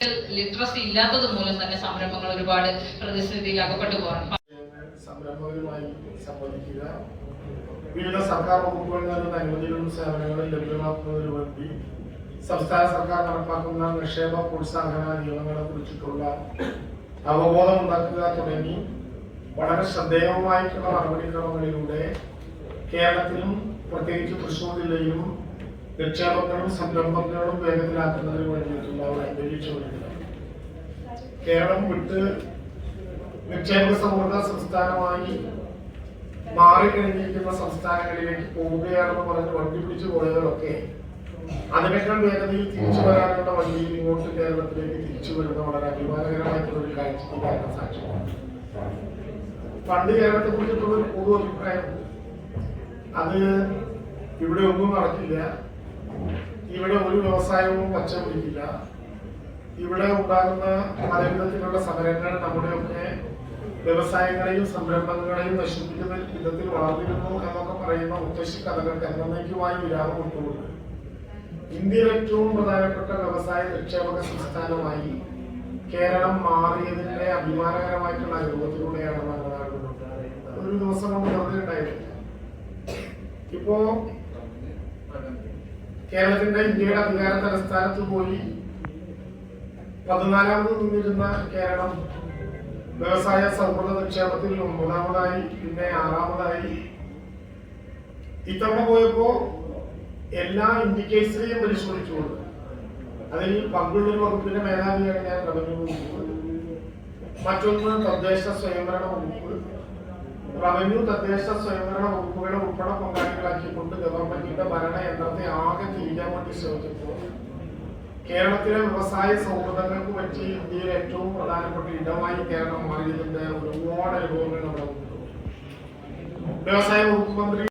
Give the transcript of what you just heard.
Literacy ഇല്ലാത്തത് മൂലം തന്നെ സംരംഭങ്ങൾ ഒരുപാട് പ്രതിസന്ധിയിൽ അകപ്പെട്ടു പോകണം സംരംഭകരുമായി വിവിധ സർക്കാർ വകുപ്പുകളിൽ നിന്ന് അനുമതികളും സേവനങ്ങളും ലഭ്യമാക്കുന്നതിന് വേണ്ടി സംസ്ഥാന സർക്കാർ നടപ്പാക്കുന്ന നിക്ഷേപ പ്രോത്സാഹന നിയമങ്ങളെ കുറിച്ചിട്ടുള്ള അവബോധം ഉണ്ടാക്കുക തുടങ്ങി വളരെ ശ്രദ്ധേയമായിട്ടുള്ള നടപടിക്രമങ്ങളിലൂടെ കേരളത്തിലും പ്രത്യേകിച്ച് തൃശ്ശൂർ ജില്ലയിലും നിക്ഷേപങ്ങളും സംരംഭങ്ങളും വേഗത്തിലാക്കുന്നതിന് വേണ്ടിയിട്ടുള്ള ഒരു അന്തരീക്ഷ കേരളം വിട്ട് നിക്ഷേപ സൗഹൃദ സംസ്ഥാനമായി മാറിക്കഴിഞ്ഞിരിക്കുന്ന സംസ്ഥാനങ്ങളിലേക്ക് പോവുകയാണെന്ന് പറഞ്ഞ് വണ്ടി പിടിച്ചു പോയവരൊക്കെ അതിനേക്കാൾ വേഗതയിൽ തിരിച്ചു വരാനുള്ള വണ്ടിയിൽ ഇങ്ങോട്ട് കേരളത്തിലേക്ക് തിരിച്ചു വരുന്ന വളരെ അഭിമാനകരമായിട്ടുള്ള ഒരു കാഴ്ചയ്ക്ക് കാരണം സാക്ഷ്യമാണ് പണ്ട് കേരളത്തെ കുറിച്ചിട്ടുള്ള ഒരു പൊതു അഭിപ്രായം അത് ഇവിടെ ഒന്നും നടക്കില്ല. ഇവിടെ ഒരു വ്യവസായവും പച്ചപിടിക്കില്ല. ഇവിടെ ഉണ്ടാകുന്ന പലവിധത്തിലുള്ള സമരങ്ങൾ നമ്മുടെയൊക്കെ വ്യവസായങ്ങളെയും സംരംഭങ്ങളെയും നശിപ്പിക്കുന്ന വിധത്തിൽ വളർന്നിരുന്നു എന്നൊക്കെ പറയുന്ന മുത്തശ്ശി കഥകൾക്ക് എന്നേക്കുമായി വിരാമം കൊണ്ടുകൊണ്ട് ഇന്ത്യയിൽ ഏറ്റവും പ്രധാനപ്പെട്ട വ്യവസായ നിക്ഷേപക സംസ്ഥാനമായി കേരളം മാറിയതിന്റെ അഭിമാനകരമായിട്ടുള്ള നമ്മൾ കാണുന്നത് ഒരു ദിവസം കൊണ്ട് വെറുതെ ഇപ്പോ കേരളത്തിന്റെ ഇന്ത്യയുടെ അധികാര തലസ്ഥാനത്ത് പോയി പതിനാലാമത് നിന്നിരുന്ന കേരളം വ്യവസായ സൗഹൃദ നിക്ഷേപത്തിൽ ഒമ്പതാമതായി പിന്നെ ആറാമതായി. ഇത്തവണ പോയപ്പോ എല്ലാ ഇൻഡിക്കേറ്ററെയും പരിശോധിച്ചുകൊണ്ട് അതിൽ പങ്കുള്ളൊരു വകുപ്പിന്റെ മേധാവിയാണ് ഞാൻ റവന്യൂ വകുപ്പ് മറ്റൊന്ന് തദ്ദേശ സ്വയംഭരണ വകുപ്പ്. റവന്യൂ തദ്ദേശ സ്വയംഭരണ വകുപ്പുകളെ ഉൾപ്പെടെ പങ്കാളികളാക്കിക്കൊണ്ട് ഗവൺമെന്റിന്റെ ഭരണ യന്ത്രത്തെ ആകെ കേരളത്തിലെ വ്യവസായ സൗഹൃദങ്ങൾക്ക് പറ്റി ഇന്ത്യയിലെ ഏറ്റവും പ്രധാനപ്പെട്ട ഇടമായി കേരളം മാറിയതിന്റെ ഒരുപാട് അനുഭവങ്ങൾ നമ്മുടെ. വ്യവസായ വകുപ്പ് മന്ത്രി